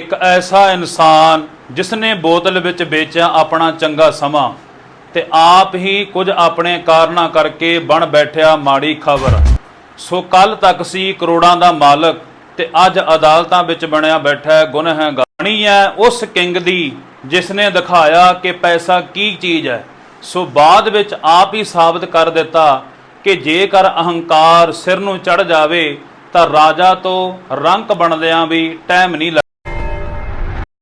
ਇੱਕ ਐਸਾ ਇਨਸਾਨ ਜਿਸ ਨੇ ਬੋਤਲ ਵਿੱਚ ਵੇਚਿਆ ਆਪਣਾ ਚੰਗਾ ਸਮਾਂ ਤੇ ਆਪ ਹੀ ਕੁਝ ਆਪਣੇ ਕਾਰਨਾਂ ਕਰਕੇ ਬਣ ਬੈਠਿਆ ਮਾੜੀ ਖਬਰ। ਸੋ ਕੱਲ ਤੱਕ ਸੀ ਕਰੋੜਾਂ ਦਾ ਮਾਲਕ ਤੇ ਅੱਜ ਅਦਾਲਤਾਂ ਵਿੱਚ ਬਣਿਆ ਬੈਠਾ ਹੈ ਗੁਨਹਗਾਰੀ। ਹੈ ਉਸ ਕਿੰਗ ਦੀ ਜਿਸ ਨੇ ਦਿਖਾਇਆ ਕਿ ਪੈਸਾ ਕੀ ਚੀਜ਼ ਹੈ। ਸੋ ਬਾਅਦ ਵਿੱਚ ਆਪ ਹੀ ਸਾਬਤ ਕਰ ਦਿੱਤਾ ਕਿ ਜੇਕਰ ਅਹੰਕਾਰ ਸਿਰ ਨੂੰ ਚੜ ਜਾਵੇ ਤਾਂ ਰਾਜਾ ਤੋਂ ਰੰਕ ਬਣਦਿਆਂ ਵੀ ਟਾਈਮ ਨਹੀਂ ਲੱਗ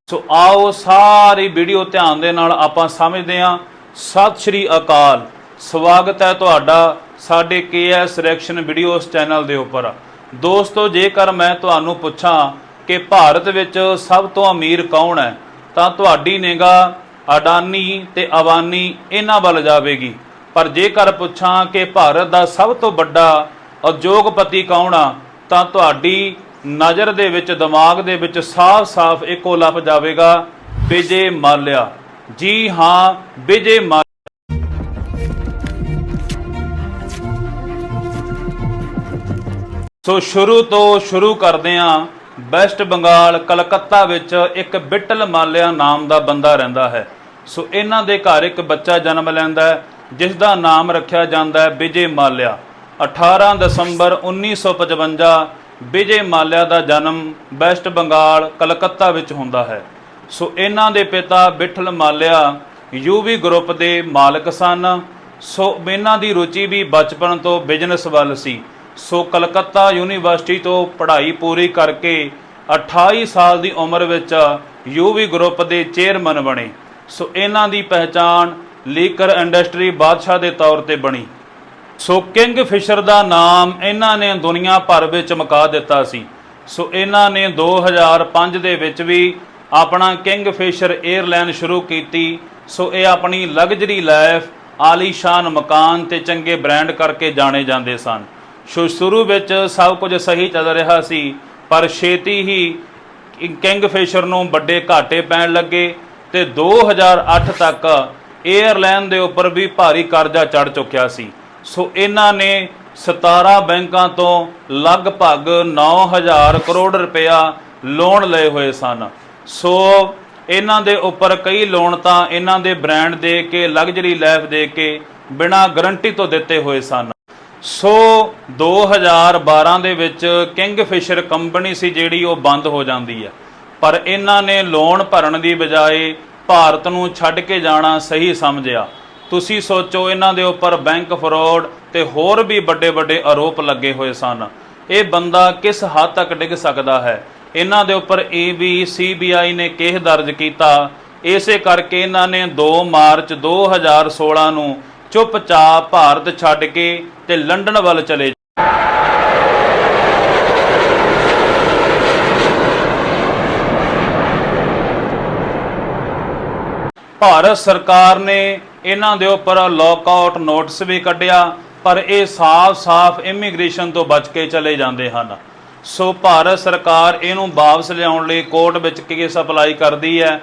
ਸੋ ਆਓ ਸਾਰੀ ਵੀਡੀਓ ਧਿਆਨ ਦੇ ਨਾਲ ਆਪਾਂ ਸਮਝਦੇ ਹਾਂ। ਸਤਿ ਸ਼੍ਰੀ ਅਕਾਲ। ਸਵਾਗਤ ਹੈ ਤੁਹਾਡਾ ਸਾਡੇ ਕੇਐਸ ਰਿਐਕਸ਼ਨ ਵੀਡੀਓਸ ਚੈਨਲ ਦੇ ਉੱਪਰ। ਦੋਸਤੋ, ਜੇਕਰ ਮੈਂ ਤੁਹਾਨੂੰ ਪੁੱਛਾਂ ਕਿ ਭਾਰਤ ਵਿੱਚ ਸਭ ਤੋਂ ਅਮੀਰ ਕੌਣ ਹੈ, ਤਾਂ ਤੁਹਾਡੀ ਨਿਗਾਹ ਅਡਾਨੀ ਤੇ ਅਵਾਨੀ ਇਹਨਾਂ ਵੱਲ ਜਾਵੇਗੀ। ਪਰ ਜੇਕਰ ਪੁੱਛਾਂ ਕਿ ਭਾਰਤ ਦਾ ਸਭ ਤੋਂ ਵੱਡਾ ਉਦਯੋਗਪਤੀ ਕੌਣ ਆ, ਤਾਂ ਤੁਹਾਡੀ ਨਜ਼ਰ ਦੇ ਵਿੱਚ, ਦਿਮਾਗ ਦੇ ਵਿੱਚ ਸਾਫ਼-ਸਾਫ਼ ਇੱਕੋ ਲਫ਼ਜ਼ ਜਾਵੇਗਾ ਵਿਜੇ ਮਾਲਿਆ। ਜੀ ਹਾਂ ਵਿਜੇ ਮਾਲਿਆ। ਸੋ ਸ਼ੁਰੂ ਤੋਂ ਸ਼ੁਰੂ ਕਰਦੇ ਹਾਂ। ਵੈਸਟ ਬੰਗਾਲ, ਕਲਕੱਤਾ ਵਿੱਚ ਇੱਕ ਬਿੱਟਲ ਮਾਲਿਆ ਨਾਮ ਦਾ ਬੰਦਾ ਰਹਿੰਦਾ ਹੈ। ਸੋ ਇਹਨਾਂ ਦੇ ਘਰ ਇੱਕ ਬੱਚਾ ਜਨਮ ਲੈਂਦਾ ਹੈ, ਜਿਸ ਦਾ ਨਾਮ ਰੱਖਿਆ ਜਾਂਦਾ ਹੈ ਵਿਜੇ ਮਾਲਿਆ। 18 ਦਸੰਬਰ 1955 ਵਿਜੇ ਮਾਲਿਆ ਦਾ ਜਨਮ ਵੈਸਟ ਬੰਗਾਲ, ਕਲਕੱਤਾ ਵਿੱਚ ਹੁੰਦਾ ਹੈ। ਸੋ ਇਹਨਾਂ ਦੇ ਪਿਤਾ ਬਿੱਠਲ ਮਾਲਿਆ ਯੂਵੀ ਗਰੁੱਪ ਦੇ ਮਾਲਕ ਸਨ। ਸੋ ਇਹਨਾਂ ਦੀ ਰੁਚੀ ਵੀ ਬਚਪਨ ਤੋਂ ਬਿਜ਼ਨਸ ਵੱਲ ਸੀ। ਸੋ ਕਲਕੱਤਾ ਯੂਨੀਵਰਸਿਟੀ ਤੋਂ ਪੜ੍ਹਾਈ ਪੂਰੀ ਕਰਕੇ 28 ਸਾਲ ਦੀ ਉਮਰ ਵਿੱਚ ਯੂਵੀ ਗਰੁੱਪ ਦੇ ਚੇਅਰਮੈਨ ਬਣੇ। ਸੋ ਇਹਨਾਂ ਦੀ ਪਹਿਚਾਣ ਲੀਕਰ ਇੰਡਸਟਰੀ ਬਾਦਸ਼ਾਹ ਦੇ ਤੌਰ ਤੇ ਬਣੀ। ਸੋ ਕਿੰਗ ਫਿਸ਼ਰ ਦਾ ਨਾਮ ਇਹਨਾਂ ਨੇ ਦੁਨੀਆ ਭਰ ਵਿੱਚ ਮਕਾ ਦਿੱਤਾ ਸੀ। ਸੋ ਇਹਨਾਂ ਨੇ 2005 ਦੇ ਵਿੱਚ ਵੀ ਆਪਣਾ ਕਿੰਗ ਫਿਸ਼ਰ 에ਅਰਲਾਈਨ ਸ਼ੁਰੂ ਕੀਤੀ। ਸੋ ਇਹ ਆਪਣੀ ਲਗਜ਼ਰੀ ਲਾਈਫ, ਆਲੀਸ਼ਾਨ ਮਕਾਨ ਤੇ ਚੰਗੇ ਬ੍ਰਾਂਡ ਕਰਕੇ ਜਾਣੇ ਜਾਂਦੇ ਸਨ। ਸੋ ਸ਼ੁਰੂ ਵਿੱਚ ਸਭ ਕੁਝ ਸਹੀ ਚੱਲ ਰਿਹਾ ਸੀ, ਪਰ ਛੇਤੀ ਹੀ ਕਿੰਗ ਫਿਸ਼ਰ ਨੂੰ ਵੱਡੇ ਘਾਟੇ ਪੈਣ ਲੱਗੇ ਤੇ 2008 ਤੱਕ 에ਅਰਲਾਈਨ ਦੇ ਉੱਪਰ ਵੀ ਭਾਰੀ ਕਰਜ਼ਾ ਚੜ ਚੁੱਕਿਆ ਸੀ। ਸੋ ਇਹਨਾਂ ਨੇ 17 ਬੈਂਕਾਂ ਤੋਂ ਲਗਭਗ 9000 ਕਰੋੜ ਰੁਪਇਆ ਲੋਨ ਲਏ ਹੋਏ ਸਨ। ਸੋ ਇਹਨਾਂ ਦੇ ਉੱਪਰ ਕਈ ਲੋਨ ਤਾਂ ਇਹਨਾਂ ਦੇ ਬ੍ਰਾਂਡ ਦੇ ਕੇ ਲਗਜ਼ਰੀ ਲਾਈਫ ਦੇ ਕੇ ਬਿਨਾਂ ਗਾਰੰਟੀ ਤੋਂ ਦਿੱਤੇ ਹੋਏ ਸਨ। ਸੋ 2012 ਦੇ ਵਿੱਚ ਕਿੰਗਫਿਸ਼ਰ ਕੰਪਨੀ ਸੀ ਜਿਹੜੀ ਉਹ ਬੰਦ ਹੋ ਜਾਂਦੀ ਹੈ ਪਰ ਇਹਨਾਂ ਨੇ ਲੋਨ ਭਰਨ ਦੀ ਬਜਾਏ ਭਾਰਤ ਨੂੰ ਛੱਡ ਕੇ ਜਾਣਾ ਸਹੀ ਸਮਝਿਆ। ਤੁਸੀਂ ਸੋਚੋ ਇਹਨਾਂ ਦੇ ਉੱਪਰ ਬੈਂਕ ਫਰਾਡ ਤੇ ਹੋਰ ਵੀ ਵੱਡੇ ਵੱਡੇ ਆਰੋਪ ਲੱਗੇ ਹੋਏ ਸਨ। ਇਹ ਬੰਦਾ ਕਿਸ ਹੱਦ ਤੱਕ ਡਿੱਗ ਸਕਦਾ ਹੈ? ਇਹਨਾਂ ਦੇ ਉੱਪਰ ਈਬੀ ਸੀਬੀਆਈ ਨੇ ਕੇਸ ਦਰਜ ਕੀਤਾ। ਇਸੇ ਕਰਕੇ ਇਹਨਾਂ ਨੇ 2 ਮਾਰਚ 2016 ਨੂੰ ਚੁੱਪਚਾਪ ਭਾਰਤ ਛੱਡ ਕੇ ਤੇ ਲੰਡਨ ਵੱਲ ਚਲੇ ਭਾਰਤ ਸਰਕਾਰ ਨੇ ਇਹਨਾਂ ਦੇ ਉੱਪਰ ਲੌਕਆਊਟ ਨੋਟਿਸ ਵੀ ਕੱਢਿਆ, ਪਰ ਇਹ ਸਾਫ਼-ਸਾਫ਼ ਇਮੀਗ੍ਰੇਸ਼ਨ ਤੋਂ ਬਚ ਕੇ ਚਲੇ ਜਾਂਦੇ ਹਨ। ਸੋ ਭਾਰਤ ਸਰਕਾਰ ਇਹਨੂੰ ਵਾਪਸ ਲਿਆਉਣ ਲਈ ਕੋਰਟ ਵਿੱਚ ਕੇਸ ਅਪਲਾਈ ਕਰਦੀ ਹੈ।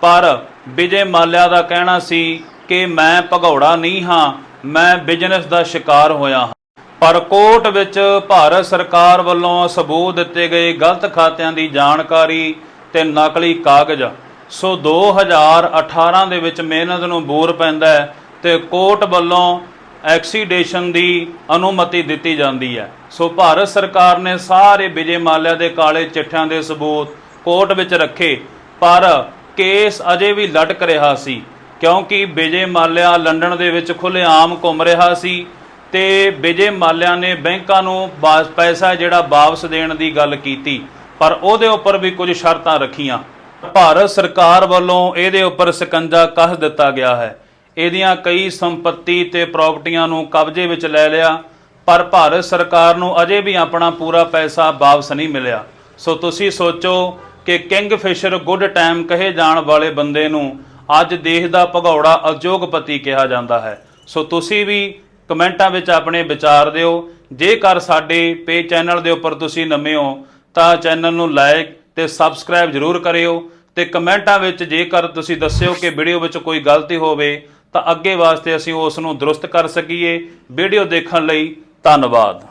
ਪਰ ਵਿਜੇ ਮਾਲਿਆ ਦਾ ਕਹਿਣਾ ਸੀ ਕਿ ਮੈਂ ਭਗੌੜਾ ਨਹੀਂ ਹਾਂ, ਮੈਂ ਬਿਜ਼ਨਸ ਦਾ ਸ਼ਿਕਾਰ ਹੋਇਆ ਹਾਂ। ਪਰ ਕੋਰਟ ਵਿੱਚ ਭਾਰਤ ਸਰਕਾਰ ਵੱਲੋਂ ਸਬੂਤ ਦਿੱਤੇ ਗਏ ਗਲਤ ਖਾਤਿਆਂ ਦੀ ਜਾਣਕਾਰੀ ਤੇ ਨਕਲੀ ਕਾਗਜ਼ ਸੋ 2018 ਦੇ ਵਿੱਚ ਮਿਹਨਤ ਨੂੰ ਬੂਰ ਪੈਂਦਾ ਹੈ ਤੇ ਕੋਰਟ ਵੱਲੋਂ ਐਕਸੀਡੇਸ਼ਨ ਦੀ ਅਨੁਮਤੀ ਦਿੱਤੀ ਜਾਂਦੀ ਹੈ। ਸੋ ਭਾਰਤ ਸਰਕਾਰ ਨੇ ਸਾਰੇ ਵਿਜੇ ਮਾਲਿਆ ਦੇ ਕਾਲੇ ਚਿੱਠਿਆਂ ਦੇ ਸਬੂਤ ਕੋਰਟ ਵਿੱਚ ਰੱਖੇ, ਪਰ ਕੇਸ ਅਜੇ ਵੀ ਲਟਕ ਰਿਹਾ ਸੀ, ਕਿਉਂਕਿ ਵਿਜੇ ਮਾਲਿਆ ਲੰਡਨ ਦੇ ਵਿੱਚ ਖੁੱਲ੍ਹੇਆਮ ਘੁੰਮ ਰਿਹਾ ਸੀ ਤੇ ਵਿਜੇ ਮਾਲਿਆ ਨੇ ਬੈਂਕਾਂ ਨੂੰ ਵਾਪਸ ਪੈਸਾ ਜਿਹੜਾ ਵਾਪਸ ਦੇਣ ਦੀ ਗੱਲ ਕੀਤੀ, ਪਰ ਉਹਦੇ ਉੱਪਰ ਵੀ ਕੁਝ ਸ਼ਰਤਾਂ ਰੱਖੀਆਂ। ਭਾਰਤ ਸਰਕਾਰ ਵੱਲੋਂ ਇਹਦੇ ਉੱਪਰ ਸਕੰਜਾ ਕੱਸ ਦਿੱਤਾ ਗਿਆ ਹੈ। ਇਹਦੀਆਂ ਕਈ ਸੰਪਤੀ ਤੇ ਪ੍ਰਾਪਰਟੀਆਂ ਨੂੰ ਕਬਜ਼ੇ ਵਿੱਚ ਲੈ ਲਿਆ, ਪਰ ਭਾਰਤ ਸਰਕਾਰ ਨੂੰ ਅਜੇ ਵੀ ਆਪਣਾ ਪੂਰਾ ਪੈਸਾ ਵਾਪਸ ਨਹੀਂ ਮਿਲਿਆ। ਸੋ ਤੁਸੀਂ ਸੋਚੋ ਕਿ ਕਿੰਗ ਫਿਸ਼ਰ ਗੁੱਡ ਟਾਈਮ ਕਹੇ ਜਾਣ ਵਾਲੇ ਬੰਦੇ ਨੂੰ ਅੱਜ ਦੇਸ਼ ਦਾ ਭਗੌੜਾ ਉਦਯੋਗਪਤੀ ਕਿਹਾ ਜਾਂਦਾ ਹੈ। ਸੋ ਤੁਸੀਂ ਵੀ ਕਮੈਂਟਾਂ ਵਿੱਚ ਆਪਣੇ ਵਿਚਾਰ ਦਿਓ। ਜੇਕਰ ਸਾਡੇ ਪੇ ਚੈਨਲ ਦੇ ਉੱਪਰ ਤੁਸੀਂ ਨਵੇਂ ਹੋ, ਤਾਂ ਚੈਨਲ ਨੂੰ ਲਾਈਕ ਤੇ ਸਬਸਕ੍ਰਾਈਬ ਜ਼ਰੂਰ ਕਰਿਓ। ਤੇ ਕਮੈਂਟਾਂ ਵਿੱਚ ਜੇਕਰ ਤੁਸੀਂ ਦੱਸਿਓ ਕਿ ਵੀਡੀਓ ਵਿੱਚ ਕੋਈ ਗਲਤੀ ਹੋਵੇ, ਤਾਂ ਅੱਗੇ ਵਾਸਤੇ ਅਸੀਂ ਉਸ ਨੂੰ ਦਰੁਸਤ ਕਰ ਸਕੀਏ। ਵੀਡੀਓ ਦੇਖਣ ਲਈ ਧੰਨਵਾਦ।